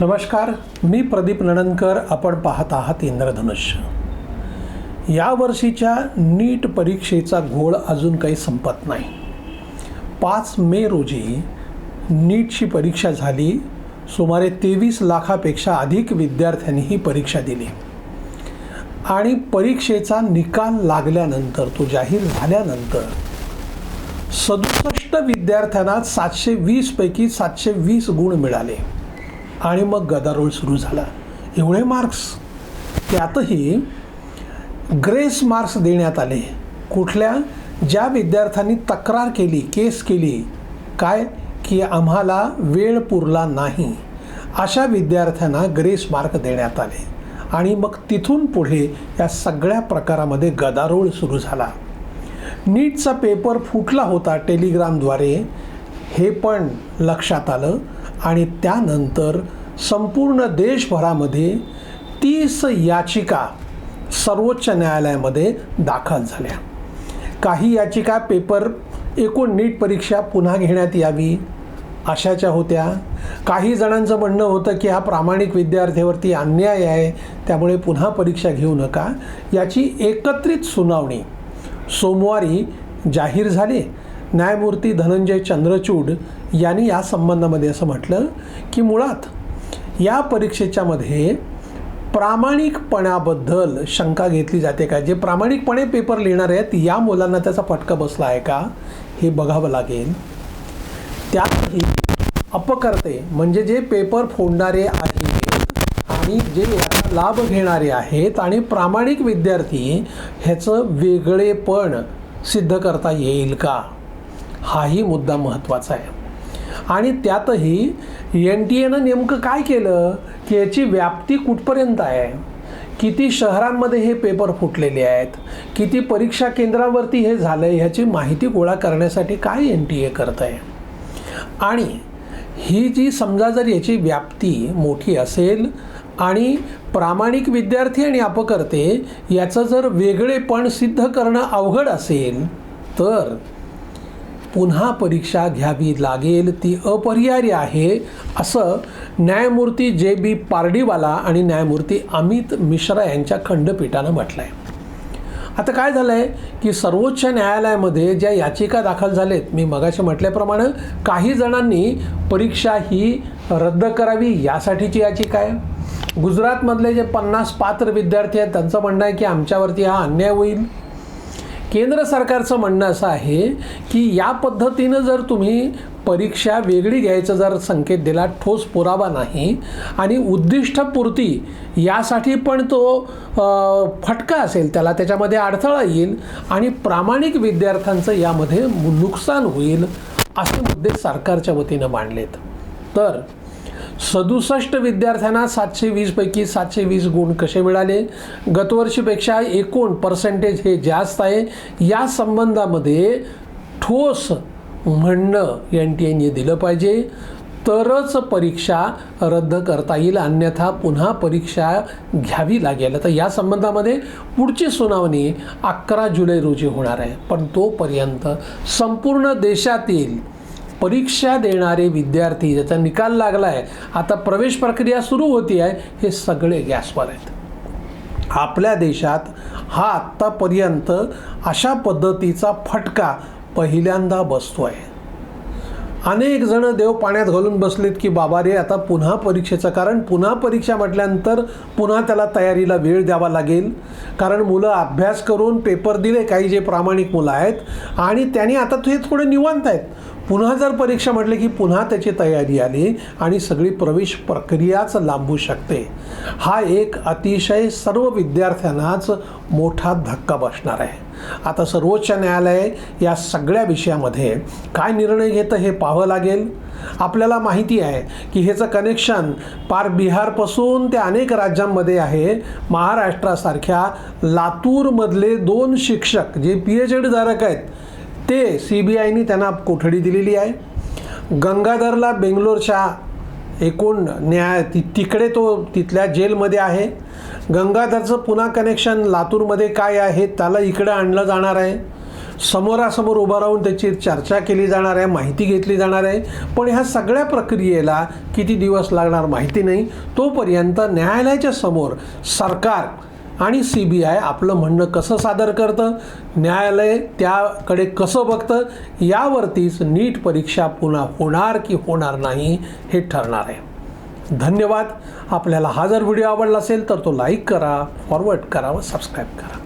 नमस्कार मी प्रदीप नणनकर आपण पाहत आहात इंद्रधनुष्य यावर्षीच्या नीट परीक्षेचा घोळ अजून काही संपत नाही. पाच मे रोजी नीटची परीक्षा झाली सुमारे तेवीस लाखापेक्षा अधिक विद्यार्थ्यांनी ही परीक्षा दिली. आणि परीक्षेचा निकाल लागल्यानंतर तो जाहीर झाल्यानंतर सदुसष्ट विद्यार्थ्यांना सातशे वीसपैकी सातशे वीस गुण मिळाले. आणि मग गदारोळ सुरू झाला. एवढे मार्क्स त्यातही ग्रेस मार्क्स देण्यात आले. कुठल्या? ज्या विद्यार्थ्यांनी तक्रार केली केस केली काय? की आम्हाला वेळ पुरला नाही. अशा विद्यार्थ्यांना ग्रेस मार्क देण्यात आले. आणि मग तिथून पुढे या सगळ्या प्रकारामध्ये गदारोळ सुरू झाला. नीटचा पेपर फुटला होता टेलिग्रामद्वारे. हे पण लक्षात आलं. आणि त्यानंतर संपूर्ण देशभरामध्ये तीस याचिका सर्वोच्च न्यायालयामध्ये दाखल झाल्या. काही याचिका पेपर एकूण नीट परीक्षा पुन्हा घेण्यात यावी अशाच्या होत्या. काही जणांचं म्हणणं होतं की हा प्रामाणिक विद्यार्थ्यावरती अन्याय आहे त्यामुळे पुन्हा परीक्षा घेऊ नका. याची एकत्रित सुनावणी सोमवारी जाहीर झाली. न्यायमूर्ती धनंजय चंद्रचूड यांनी या संबंधामध्ये असं म्हटलं की मुळात या परीक्षेच्यामध्ये प्रामाणिकपणाबद्दल शंका घेतली जाते का? जे प्रामाणिकपणे पेपर लिहिणार आहेत या मुलांना त्याचा फटका बसला आहे का? हे बघावं लागेल. त्यातही अपकर्ते म्हणजे जे पेपर फोडणारे आहेत आणि जे याचा लाभ घेणारे आहेत आणि प्रामाणिक विद्यार्थी ह्याचं वेगळेपण सिद्ध करता येईल का? हाही मुद्दा महत्त्वाचा आहे. आणि त्यातही एन टी एनं नेमकं काय केलं? की याची व्याप्ती कुठपर्यंत आहे? किती शहरांमध्ये हे पेपर फुटलेले आहेत? किती परीक्षा केंद्रावरती हे झालं आहे ह्याची माहिती गोळा करण्यासाठी काय एन टी ए करत आहे? आणि ही जी समजा जर याची व्याप्ती मोठी असेल आणि प्रामाणिक विद्यार्थी आणि अपकर्ते याचं जर वेगळेपण सिद्ध करणं अवघड असेल तर पुन्हा परीक्षा घ्यावी लागेल ती अपरिहार्य आहे असं न्यायमूर्ती जे बी पारडीवाला आणि न्यायमूर्ती अमित मिश्रा यांच्या खंडपीठानं म्हटलं आहे आता काय झालं आहे की सर्वोच्च न्यायालयामध्ये ज्या याचिका दाखल झालेत मी मगाशी म्हटल्याप्रमाणे काही जणांनी परीक्षा ही रद्द करावी यासाठीची याचिका आहे. गुजरातमधले जे पन्नास पात्र विद्यार्थी आहेत त्यांचं म्हणणं आहे की आमच्यावरती हा अन्याय होईल. केंद्र सरकारचं म्हणणं असं आहे की या पद्धतीनं जर तुम्ही परीक्षा वेगळी घ्यायचं जर संकेत दिला ठोस पुरावा नाही आणि उद्दिष्टपूर्ती यासाठी पण तो फटका असेल त्याला त्याच्यामध्ये अडथळा येईल आणि प्रामाणिक विद्यार्थ्यांचं यामध्ये नुकसान होईल असे मुद्दे सरकारच्या वतीनं मांडलेत. तर सदुसष्ट विद्यार्थ्यांना सातशे वीसपैकी सातशे वीस गुण कसे मिळाले? गतवर्षीपेक्षा एकूण पर्सेंटेज हे जास्त आहे. या संबंधामध्ये ठोस म्हणणं एन टी एने दिलं पाहिजे. तरच परीक्षा रद्द करता येईल. अन्यथा पुन्हा परीक्षा घ्यावी लागेल. तर या संबंधामध्ये पुढची सुनावणी अकरा जुलै रोजी होणार आहे. पण तोपर्यंत संपूर्ण देशातील परीक्षा देणारे विद्यार्थी ज्याचा निकाल लागला आहे आता प्रवेश प्रक्रिया सुरू होती आहे हे सगळे गॅसवर आहेत. आपल्या देशात हा आत्तापर्यंत अशा पद्धतीचा फटका पहिल्यांदा बसतो आहे अनेक जण देव पाण्यात घालून बसलेत की बाबा रे आता पुन्हा परीक्षेचं कारण पुन्हा परीक्षा म्हटल्यानंतर पुन्हा त्याला तयारीला वेळ द्यावा लागेल. कारण मुलं अभ्यास करून पेपर दिले काही जे प्रामाणिक मुलं आहेत आणि त्यांनी आता ते थोडे निवांत आहेत. पुन्हा जर परीक्षा म्हटले की पुन्हा त्याची तयारी आली आणि सगळी प्रवेश प्रक्रियाच लांबू शकते. हा एक अतिशय सर्व विद्यार्थ्यांनाच मोठा धक्का बसणार आहे. आता सर्वोच्च न्यायालय या सगळ्या विषयामध्ये काय निर्णय घेतं हे पाहावं लागेल? आपल्याला माहिती आहे की ह्याचं कनेक्शन पार बिहारपासून ते अनेक राज्यांमध्ये आहे. महाराष्ट्रासारख्या लातूरमधले दोन शिक्षक जे पी एच डीधारक आहेत ते सी बी आयनी त्यांना कोठडी दिलेली आहे. गंगाधरला बेंगलोरच्या एकूण न्याय ति तिकडे तो तिथल्या जेलमध्ये आहे. गंगाधरचं पुन्हा कनेक्शन लातूरमध्ये काय आहे त्याला इकडं आणलं जाणार आहे. समोरासमोर उभं राहून त्याची चर्चा केली जाणार आहे माहिती घेतली जाणार आहे. पण ह्या सगळ्या प्रक्रियेला किती दिवस लागणार माहिती नाही. तोपर्यंत न्यायालयाच्या समोर सरकार आणि सी बी आय आपलं म्हणणं कसं सादर करतं न्यायालय त्याकडे कसं बघतं यावरतीच नीट परीक्षा पुन्हा होणार की होणार नाही हे ठरणार आहे. धन्यवाद. आपल्याला हा जर व्हिडिओ आवडला असेल तर तो लाईक करा फॉरवर्ड करा व सबस्क्राईब करा.